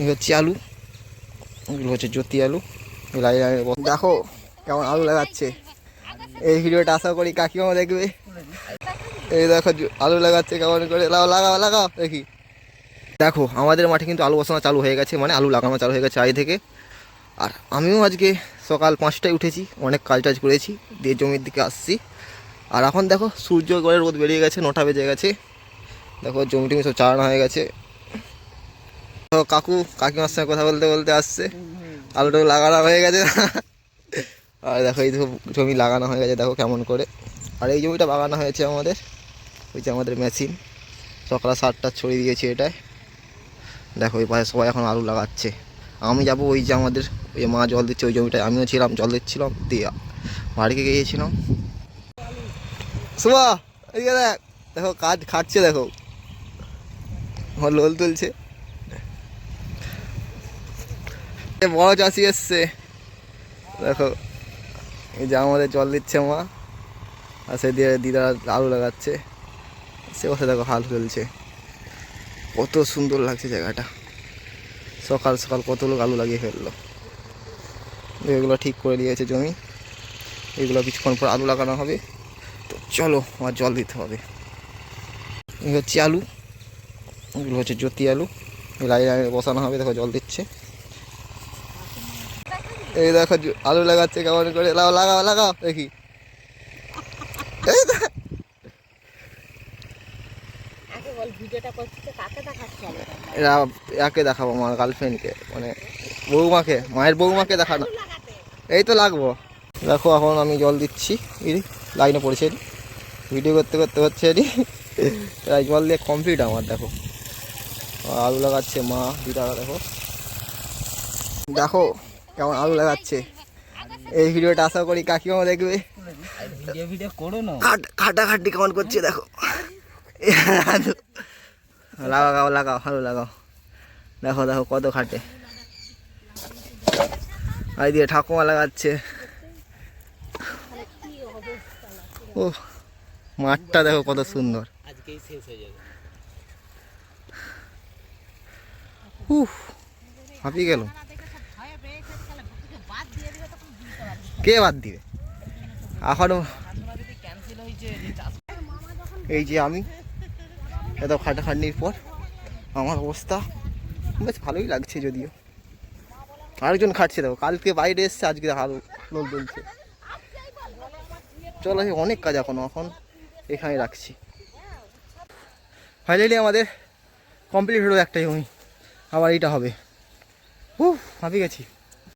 এই হচ্ছে আলু, এগুলো হচ্ছে জ্যোতি আলু দেখো কেমন আলু লাগাচ্ছে। এই ভিডিওটা আশা করি কাকিমাও দেখবে। এই দেখো আলু লাগাচ্ছে কেমন করে। লাগাও লাগাও দেখি। দেখো, আমাদের মাঠে কিন্তু আলু বসানো চালু হয়ে গেছে মানে আলু লাগানো চালু হয়ে গেছে আগে থেকে। আর আমিও আজকে সকাল পাঁচটায় উঠেছি, অনেক কাজ টাজ করেছি, দিয়ে জমির দিকে আসছি। আর এখন দেখো সূর্য করে রোদ বেরিয়ে গেছে, নটা বেজে গেছে। দেখো জমি টমি সব চালানো হয়ে গেছে। তো কাকু, কাকিমার সঙ্গে কথা বলতে বলতে আসছে। আলুটা লাগানো হয়ে গেছে। আর দেখো, এই জমি লাগানো হয়ে গেছে, দেখো কেমন করে। আর এই জমিটা বাগানো হয়েছে আমাদের। ওই যে আমাদের মেশিন। সকালে সারটা ছড়িয়ে দিয়েছি এটায়। দেখো ওই পাশে সবাই এখন আলু লাগাচ্ছে। আমি যাব ওই যে আমাদের, ওই মা জল দিচ্ছে ওই জমিটায়। আমিও ছিলাম, জল দিচ্ছিলাম, দিয়ে বাড়িতে গিয়েছিলাম। সুবা এদিকে দেখ। দেখো, কাজ খাটছে, দেখো। আমার লোল তুলছে। বড় চাষি এসছে। দেখো, এই যে আমাদের জল দিচ্ছে মা, আর সে দিয়ে দিদা আলু লাগাচ্ছে। সে বসে দেখো, হাল ফেলছে কত সুন্দর লাগছে জায়গাটা। সকাল সকাল কত লোক আলু লাগিয়ে ফেলল। এগুলো ঠিক করে দিয়েছে জমি। এগুলো কিছুক্ষণ পর আলু লাগানো হবে। তো চলো, আমার জল দিতে হবে। এই হচ্ছে আলু। এগুলো হচ্ছে জ্যোতি আলু। লাইনে বসানো হবে, দেখো জল দিচ্ছে। এই দেখো আলু লাগাচ্ছে কেমন করে? লাগাও লাগাও লাগাও দেখি। এই এরা একে দেখাবো আমার গার্লফ্রেন্ডকে মানে বৌমাকে মায়ের বৌমাকে দেখানো। এই তো লাগবো। দেখো এখন আমি জল দিচ্ছি লাইনে পড়েছে ভিডিও করতে করতে হচ্ছে এটি তাই জল দিয়ে কমপ্লিট আমার দেখো। আলু লাগাচ্ছে মা দিদা দেখো। দেখো কেমন আলু লাগাচ্ছে। এই ভিডিওটা আশা করি কাকিমাও দেখবে। খাটাখাটি কেমন করছে দেখো। লাগাও লাগাও আলু লাগাও। দেখো দেখো কত খাটে। আর দিয়ে ঠাকুমা লাগাচ্ছে। ও, মাঠটা দেখো কত সুন্দর। হাঁপিয়ে গেল। কে বাদ দিবে? এখনও ক্যান্সেল হয়েছে যে চাষ এই যে আমি, এত খাটাখাটনির পর আমার অবস্থা বেশ ভালোই লাগছে যদিও। আরেকজন খাটছে দেখো, কালকে বাইরে এসছে, আজকে আরও লোল তুলছে চলো অনেক কাজ এখনও, এখন এখানে রাখছি। ফাইনালি আমাদের কমপ্লিট হলো একটাই জমি, আবার এইটা হবে। উফ ভাবি গেছি।